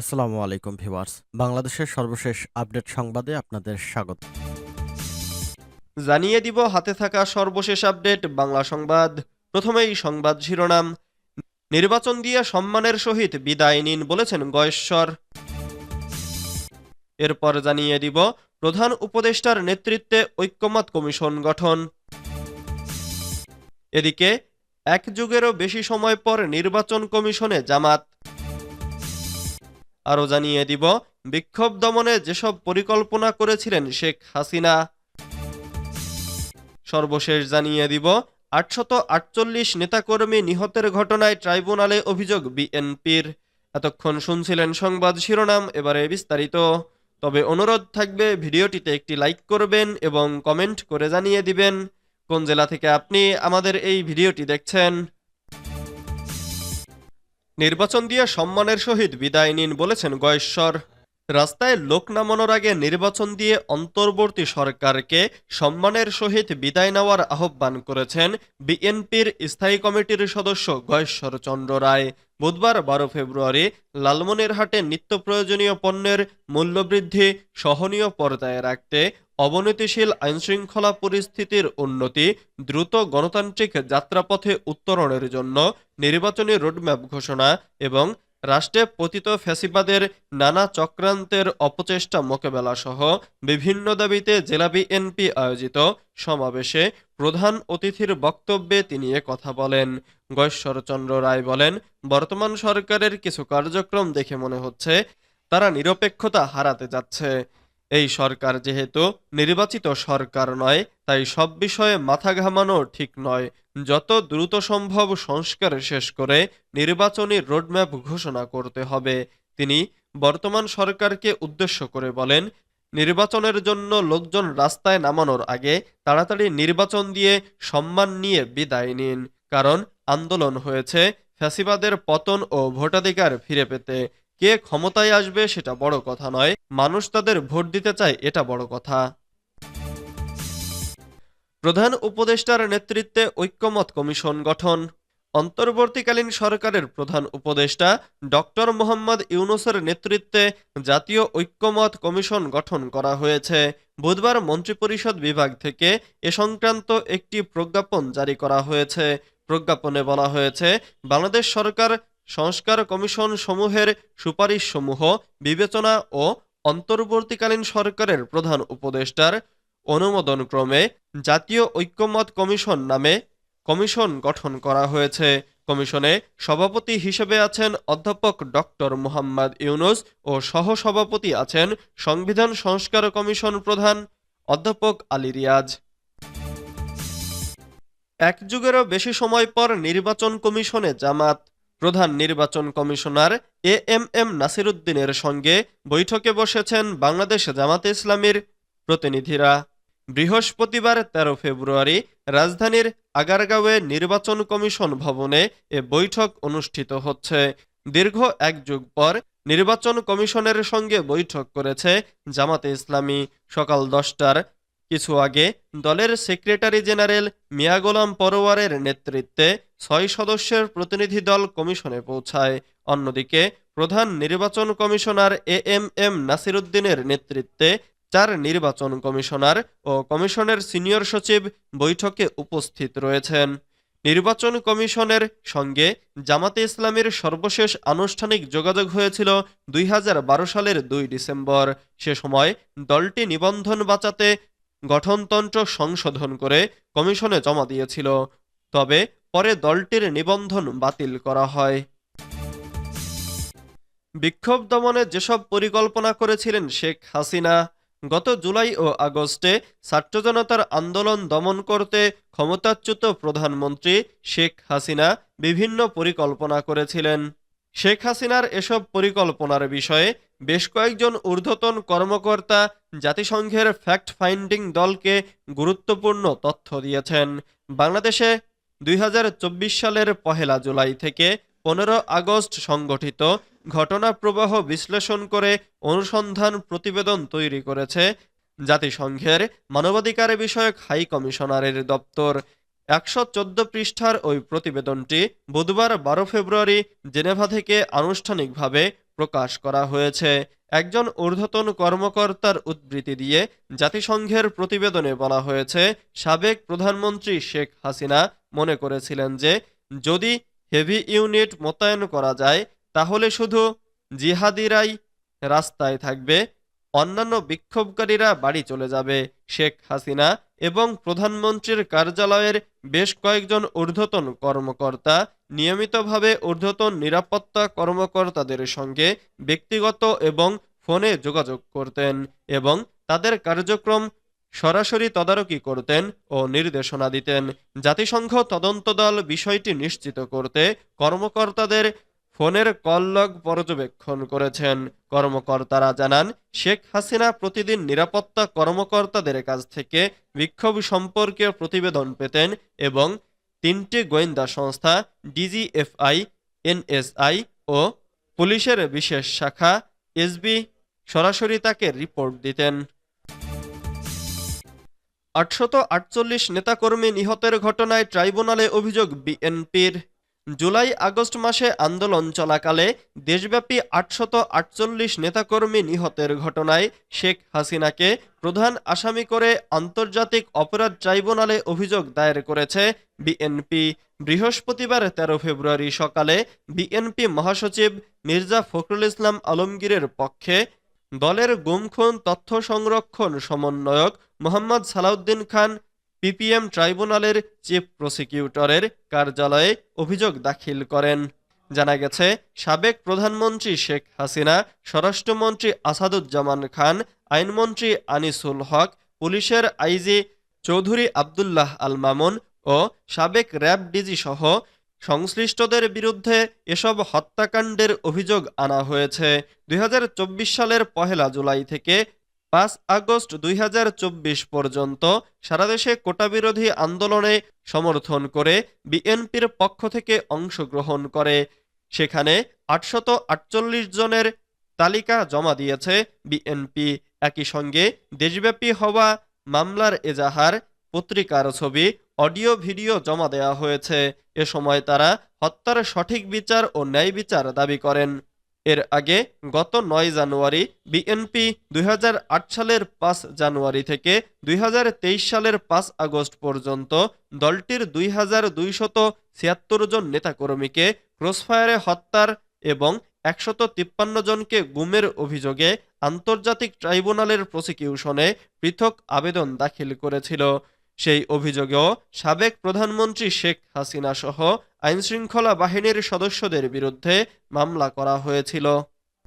আসসালামু আলাইকুম ভিউয়ার্স। বাংলাদেশের সর্বশেষ আপডেট সংবাদে আপনাদের স্বাগত। জানিয়ে দিব হাতে থাকা সর্বশেষ আপডেট, বাংলা সংবাদ। প্রথমেই সংবাদ শিরোনাম। নির্বাচন দিয়ে সম্মানের সহিত বিদায় নিন বলেছেন গয়েশ্বর। এরপর জানিয়ে দিব, প্রধান উপদেষ্টার নেতৃত্বে ঐক্যমত কমিশন গঠন। এদিকে, এক যুগেরও বেশি সময় পর নির্বাচন কমিশনে জামাত। আরও জানিয়ে দিব, বিক্ষোভ দমনে যেসব পরিকল্পনা করেছিলেন শেখ হাসিনা, সর্বশেষ জানিয়ে দিব, আটশত আটচল্লিশ নেতাকর্মী নিহতের ঘটনায় ট্রাইব্যুনালে অভিযোগ বিএনপির। এতক্ষণ শুনছিলেন সংবাদ শিরোনাম, এবারে বিস্তারিত। তবে অনুরোধ থাকবে, ভিডিওটিতে একটি লাইক করবেন এবং কমেন্ট করে জানিয়ে দিবেন। কোন জেলা থেকে আপনি আমাদের এই ভিডিওটি দেখছেন? নির্বাচন দিয়ে সম্মানের সহিত বিদায় নিন বলেছেন গয়েশ্বর। রাস্তায় লোক নামানোর আগে নির্বাচন দিয়ে অন্তর্বর্তী সরকারকে সম্মানের সহিত বিদায় নেওয়ার আহ্বান করেছেন বিএনপির স্থায়ী কমিটির সদস্য গয়েশ্বর চন্দ্র রায়। বুধবার বারো ফেব্রুয়ারি লালমনিরহাটে নিত্য প্রয়োজনীয় পণ্যের মূল্যবৃদ্ধি সহনীয় পর্যায়ে রাখতে অবনতিশীল আইনশৃঙ্খলা পরিস্থিতির উন্নতি, দ্রুত গণতান্ত্রিক যাত্রাপথে উত্তরণের জন্য নির্বাচনী রোডম্যাপ ঘোষণা এবং রাষ্ট্রে পতিত ফ্যাসিবাদের নানা চক্রান্তের অপচেষ্টা মোকাবেলা সহ বিভিন্ন দাবিতে জেলা বিএনপি আয়োজিত সমাবেশে প্রধান অতিথির বক্তব্যে তিনি কথা বলেন। গয়েশ্বরচন্দ্র রায় বলেন, বর্তমান সরকারের কিছু কার্যক্রম দেখে মনে হচ্ছে, তারা নিরপেক্ষতা হারাতে যাচ্ছে। এই সরকার যেহেতু নির্বাচিত সরকার নয়, তাই সব বিষয়ে মাথা ঘামানো ঠিক নয়। যত দ্রুত সম্ভব সংস্কার শেষ করে নির্বাচনী রোডম্যাপ ঘোষণা করতে হবে। তিনি বর্তমান সরকারকে উদ্দেশ্য করে বলেন, নির্বাচনের জন্য লোকজন রাস্তায় নামানোর আগে তাড়াতাড়ি নির্বাচন দিয়ে সম্মান নিয়ে বিদায় নিন, কারণ আন্দোলন হয়েছে ফ্যাসিবাদের পতন ও ভোটাধিকার ফিরে পেতে। কে ক্ষমতায় আসবে সেটা বড় কথা নয়, মানুষ তাদের ভোট দিতে চায় এটা বড় কথা। প্রধান উপদেষ্টার নেতৃত্বে ঐক্যমত কমিশন গঠন। অন্তর্বর্তীকালীন সরকারের প্রধান উপদেষ্টা ডক্টর মোহাম্মদ ইউনুসের নেতৃত্বে জাতীয় ঐক্যমত কমিশন গঠন করা হয়েছে। বুধবার মন্ত্রিপরিষদ বিভাগ থেকে এ সংক্রান্ত একটি প্রজ্ঞাপন জারি করা হয়েছে। প্রজ্ঞাপনে বলা হয়েছে, বাংলাদেশ সরকার সংস্কার কমিশন সমূহের সুপারিশ সমূহ বিবেচনা ও অন্তর্বর্তীকালীন সরকারের প্রধান উপদেষ্টার অনুমোদন ক্রমে জাতীয় ঐক্যমত কমিশন নামে কমিশন গঠন করা হয়েছে। কমিশনে সভাপতি হিসেবে আছেন অধ্যাপক ডক্টর মোহাম্মদ ইউনুস ও সহসভাপতি আছেন সংবিধান সংস্কার কমিশন প্রধান অধ্যাপক আলী রিয়াজ। এক যুগেরও বেশি সময় পর নির্বাচন কমিশনে জামাত প্রধান নির্বাচন কমিশনার এ এম এম নাসিরুদ্দিনের সঙ্গে বৈঠকে বসেছেন বাংলাদেশ জামাতে ইসলামীর প্রতিনিধিরা। বৃহস্পতিবার ১৩ ফেব্রুয়ারি রাজধানীর আগারগাঁওয়ে নির্বাচন কমিশন ভবনে এ বৈঠক অনুষ্ঠিত হচ্ছে। দীর্ঘ এক যুগ পর নির্বাচন কমিশনের সঙ্গে বৈঠক করেছে জামাতে ইসলামী। সকাল দশটার কিছু আগে দলের সেক্রেটারি জেনারেল মিয়া গোলাম পরোয়ারের নেতৃত্বে ছয় সদস্যের প্রতিনিধি দল কমিশনে পৌঁছায়। অন্যদিকে প্রধান নির্বাচন কমিশনার এ এম এম নাসিরুদ্দিনের নেতৃত্বে চার নির্বাচন কমিশনার ও কমিশনের সিনিয়র সচিব বৈঠকে উপস্থিত রয়েছেন। নির্বাচন কমিশনের সঙ্গে জামাতে ইসলামের সর্বশেষ আনুষ্ঠানিক যোগাযোগ হয়েছিল দুই হাজার বারো সালের দুই ডিসেম্বর। সে সময় দলটি নিবন্ধন বাঁচাতে গঠনতন্ত্র সংশোধন করে কমিশনে জমা দিয়েছিল। তবে পরে দলটির নিবন্ধন বাতিল করা হয়। বিক্ষোভ দমনে যেসব পরিকল্পনা করেছিলেন শেখ হাসিনা, গত জুলাই ও আগস্টে ছাত্র জনতার আন্দোলন দমন করতে ক্ষমতাচ্যুত প্রধানমন্ত্রী শেখ হাসিনা বিভিন্ন পরিকল্পনা করেছিলেন। শেখ হাসিনার এসব পরিকল্পনার বিষয়ে বেশ কয়েকজন ঊর্ধ্বতন কর্মকর্তা জাতিসংঘের ফ্যাক্ট ফাইন্ডিং দলকে গুরুত্বপূর্ণ তথ্য দিয়েছেন। বাংলাদেশে দুই হাজার চব্বিশ সালের পহেলা জুলাই থেকে পনেরো আগস্ট সংগঠিত ঘটনা প্রবাহ বিশ্লেষণ করে অনুসন্ধান প্রতিবেদন তৈরি করেছে জাতিসংঘের মানবাধিকার বিষয়ক হাই কমিশনারের দপ্তর। একশো চোদ্দ পৃষ্ঠার ওই প্রতিবেদনটি বুধবার বারো ফেব্রুয়ারি জেনেভা থেকে আনুষ্ঠানিকভাবে প্রকাশ করা হয়েছে। একজন ঊর্ধ্বতন কর্মকর্তার উদ্ধৃতি দিয়ে জাতিসংঘের প্রতিবেদনে বলা হয়েছে, সাবেক প্রধানমন্ত্রী শেখ হাসিনা মনে করেছিলেন যে, যদি হেভি ইউনিট মোতায়েন করা যায়, তাহলে শুধু জিহাদিরাই রাস্তায় থাকবে। অন্যান্য বিক্ষোভকারীরা বাড়ি চলে যাবে। শেখ হাসিনা এবং প্রধানমন্ত্রীর কার্যালয়ের বেশ কয়েকজন ঊর্ধ্বতন কর্মকর্তা, নিয়মিতভাবে ঊর্ধ্বতন নিরাপত্তা কর্মকর্তাদের সঙ্গে ব্যক্তিগত এবং ফোনে যোগাযোগ করতেন এবং তাদের কার্যক্রম সরাসরি তদারকি করতেন ও নির্দেশনা দিতেন। জাতিসংঘ তদন্ত দল বিষয়টি নিশ্চিত করতে কর্মকর্তাদের ফোনের কললগ পর্যবেক্ষণ করেছেন কর্মকর্তারা জানান, শেখ হাসিনা প্রতিদিন নিরাপত্তা কর্মকর্তাদের কাছ থেকে বিক্ষোভ সম্পর্কে প্রতিবেদন পেতেন এবং তিনটি গোয়েন্দা সংস্থা, ডিজিএফআই, এনএসআই ও পুলিশের বিশেষ শাখা, এসবি সরাসরি তাকে রিপোর্ট দিতেন। আটশত আটচল্লিশ নেতাকর্মী নিহতের ঘটনায় ট্রাইব্যুনালে অভিযোগ বিএনপির। জুলাই আগস্ট মাসে আন্দোলন চলাকালে দেশব্যাপী আটশত আটচল্লিশ নেতাকর্মী নিহতের ঘটনায় শেখ হাসিনাকে প্রধান আসামি করে আন্তর্জাতিক অপরাধ ট্রাইব্যুনালে অভিযোগ দায়ের করেছে বিএনপি। বৃহস্পতিবার তেরো ফেব্রুয়ারি সকালে বিএনপি মহাসচিব মির্জা ফখরুল ইসলাম আলমগীরের পক্ষে দলের গুমখুন তথ্য সংরক্ষণ সমন্বয়ক মোহাম্মদ সালাউদ্দিন খান পিপিএম ট্রাইব্যুনালের চিফ প্রসিকিউটরের কার্যালয়ে অভিযোগ দাখিল করেন। জানা গেছে, সাবেক প্রধানমন্ত্রী শেখ হাসিনা, স্বরাষ্ট্রমন্ত্রী আসাদুজ্জামান খান, আইনমন্ত্রী আনিসুল হক, পুলিশের আইজি চৌধুরী আবদুল্লাহ আল মামুন ও সাবেক র্যাব ডিজি সহ সংশ্লিষ্টদের বিরুদ্ধে এসব হত্যাকাণ্ডের অভিযোগ আনা হয়েছে। দুই হাজার চব্বিশ সালের পহেলা জুলাই থেকে পাঁচ আগস্ট দুই হাজার চব্বিশ পর্যন্ত সারা দেশে কোটাবিরোধী আন্দোলনে সমর্থন করে বিএনপির পক্ষ থেকে অংশগ্রহণ করে। সেখানে আটশত জনের তালিকা জমা দিয়েছে বিএনপি। একই সঙ্গে দেশব্যাপী হওয়া মামলার এজাহার, পত্রিকার ছবি, অডিও, ভিডিও জমা দেওয়া হয়েছে। এ সময় তারা হত্যার সঠিক বিচার ও ন্যায় বিচার দাবি করেন। এর আগে গত নয় জানুয়ারি বিএনপি দুই হাজার আট সালের পাঁচ জানুয়ারি থেকে দুই হাজার তেইশ সালের পাঁচ আগস্ট পর্যন্ত দলটির দুই হাজার দুইশত ছিয়াত্তর জন নেতাকর্মীকে ক্রসফায়ারে হত্যার এবং একশত তিপ্পান্ন জনকে গুমের অভিযোগে আন্তর্জাতিক ট্রাইব্যুনালের প্রসিকিউশনে পৃথক আবেদন দাখিল করেছিল। সেই অভিযোগেও সাবেক প্রধানমন্ত্রী শেখ হাসিনা সহ আইনশৃঙ্খলা বাহিনীর সদস্যদের বিরুদ্ধে মামলা করা হয়েছিল।